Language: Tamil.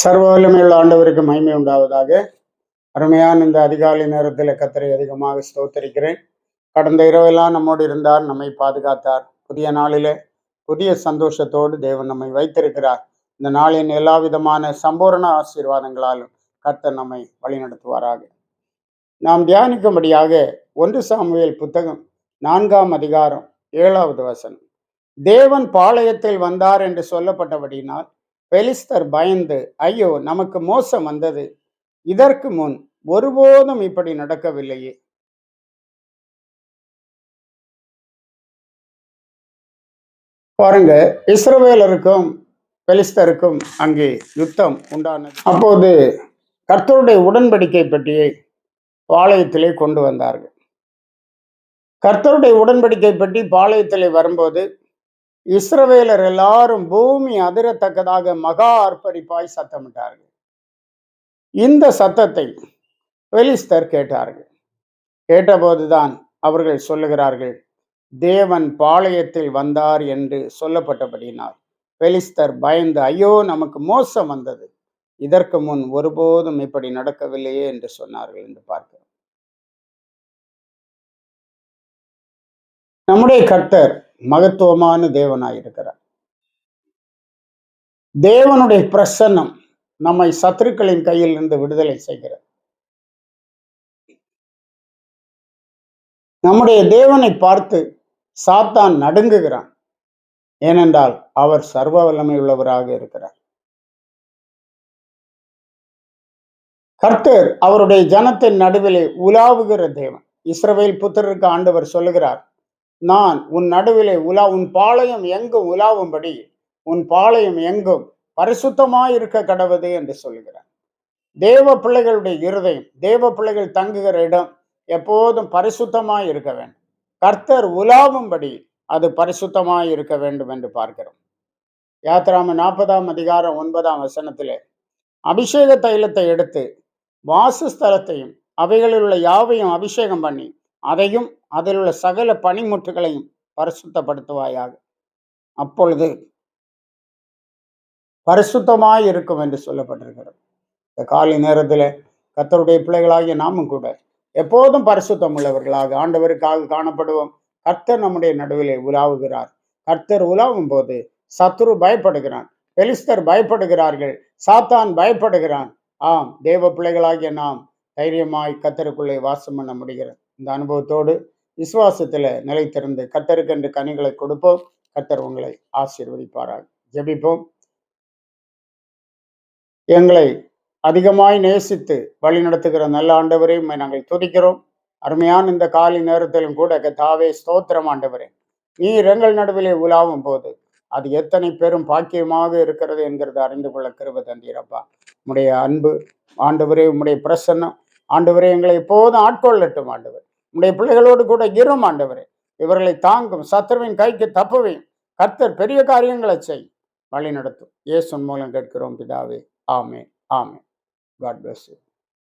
சர்வ வல்லமையுள்ள ஆண்டவருக்கு மகிமை உண்டாவதாக. அருமையான இந்த அதிகாலை நேரத்தில் கத்தரை அதிகமாக ஸ்தோத்தரிக்கிறேன். கடந்த இரவெல்லாம் நம்மோடு இருந்தார் நம்மை பாதுகாத்தார். புதிய நாளிலே புதிய சந்தோஷத்தோடு தேவன் நம்மை வைத்திருக்கிறார். இந்த நாளின் எல்லா விதமான சம்பூரண ஆசீர்வாதங்களாலும் கர்த்தர் நம்மை வழிநடத்துவாராக. நாம் தியானிக்கும்படியாக ஒன்று சாமுவேல் புத்தகம் நான்காம் அதிகாரம் ஏழாவது வசனம். தேவன் பாளையத்தில் வந்தார் என்று சொல்லப்பட்டபடியினால் பெலிஸ்தர் பயந்து ஐயோ நமக்கு மோசம் வந்தது. இதற்கு முன் ஒருபோதும் இப்படி நடக்கவில்லையே. பாருங்க இஸ்ரவேலருக்கும் பெலிஸ்தருக்கும் அங்கே யுத்தம் உண்டானது. அப்போது கர்த்தருடைய உடன்படிக்கை பெட்டியை பாளையத்திலே கொண்டு வந்தார்கள். கர்த்தருடைய உடன்படிக்கை பெட்டி பாளையத்திலே வரும்போது இஸ்ரவேலர் எல்லாரும் பூமி அதிரத்தக்கதாக மகா அர்ப்பரிப்பாய் சத்தமிட்டார்கள். இந்த சத்தத்தை பெலிஸ்தர் கேட்டார்கள். கேட்டபோதுதான் அவர்கள் சொல்லுகிறார்கள் தேவன் பாளையத்தில் வந்தார் என்று சொல்லப்பட்டபடினால் பெலிஸ்தர் பயந்து ஐயோ நமக்கு மோசம் வந்தது. இதற்கு முன் ஒருபோதும் இப்படி நடக்கவில்லையே என்று சொன்னார்கள் என்று பார்க்கிறோம். நம்முடைய கர்த்தர் மகத்துவமான தேவனாய் இருக்கிறார் தேவனுடைய பிரசன்னம் நம்மை சத்துருக்களின் கையில் இருந்து விடுதலை செய்கிறது. நம்முடைய தேவனை பார்த்து சாத்தான் நடுங்குகிறான். ஏனென்றால் அவர் சர்வ வல்லமை உள்ளவராக இருக்கிறார். கர்த்தர் அவருடைய ஜனத்தின் நடுவிலே உலாவுகிற தேவன். இஸ்ரவேல் புத்திரருக்கு ஆண்டவர் சொல்லுகிறார் நான் உன் நடுவிலே உலா உன் பாளையம் எங்கும் உலாவும்படி உன் பாளையம் எங்கும் பரிசுத்தமாயிருக்க கடவுது என்று சொல்கிறார் தேவ பிள்ளைகளுடைய இருதயம் தேவ பிள்ளைகள் தங்குகிற இடம் எப்போதும் பரிசுத்தமாய் இருக்க வேண்டும். கர்த்தர் உலாவும்படி அது பரிசுத்தமாய் இருக்க வேண்டும் என்று பார்க்கிறோம். யாத்திராம நாற்பதாம் அதிகாரம் ஒன்பதாம் வசனத்திலே அபிஷேக தைலத்தை எடுத்து வாசஸ்தலத்தையும் அவைகளில் உள்ள யாவையும் அபிஷேகம் பண்ணி அதையும் அதில் உள்ள சகல பனிமுட்டுகளையும் பரிசுத்தப்படுத்துவாயாக. அப்பொழுது பரிசுத்தமாய் இருக்கும் என்று சொல்லப்பட்டிருக்கிறது. இந்த காலை நேரத்தில் கத்தருடைய பிள்ளைகளாகிய நாமும் கூட எப்போதும் பரிசுத்தம் உள்ளவர்களாக ஆண்டவருக்காக காணப்படுவோம். கர்த்தர் நம்முடைய நடுவிலே உலாவுகிறார். கர்த்தர் உலாவும் போது சத்ரு பயப்படுகிறான். பெலிஸ்தர் பயப்படுகிறார்கள். சாத்தான் பயப்படுகிறான். ஆம் தேவ பிள்ளைகளாகிய நாம் தைரியமாய் கத்தருக்குள்ளே வாசம் பண்ண முடிகிறது. இந்த அனுபவத்தோடு விசுவாசத்தில் நிலைத்திருந்து கத்தருக்கென்று கனிகளை கொடுப்போம். கத்தர் உங்களை ஆசீர்வதிப்பாராக. ஜெபிப்போம். எங்களை அதிகமாய் நேசித்து வழி நடத்துகிற நல்ல ஆண்டவரையும் நாங்கள் துதிக்கிறோம். அருமையான இந்த காலை நேரத்திலும் கூட கதாவே ஸ்தோத்திரம் ஆண்டவரே. நீர் எங்கள் நடுவிலே உலாவும் போது அது எத்தனை பெரும் பாக்கியமாக இருக்கிறது என்கிறத அறிந்து கொள்ள கிருப தந்தீரப்பா. உடைய அன்பு ஆண்டவரே உம்முடைய பிரசன்னம் ஆண்டவரே எங்களை எப்போதும் ஆட்கொள்ளட்டும் ஆண்டவர். உடைய பிள்ளைகளோடு கூட இரும் ஆண்டவரே. இவர்களை தாங்கும் சத்ருவின் கைக்கு தப்புவையும் கர்த்தர் பெரிய காரியங்களை செய். வழி நடத்தும் இயேசுன் மூலம் கேட்கிறோம் பிதாவே. ஆமே ஆமே காட் பிளஸ் யூ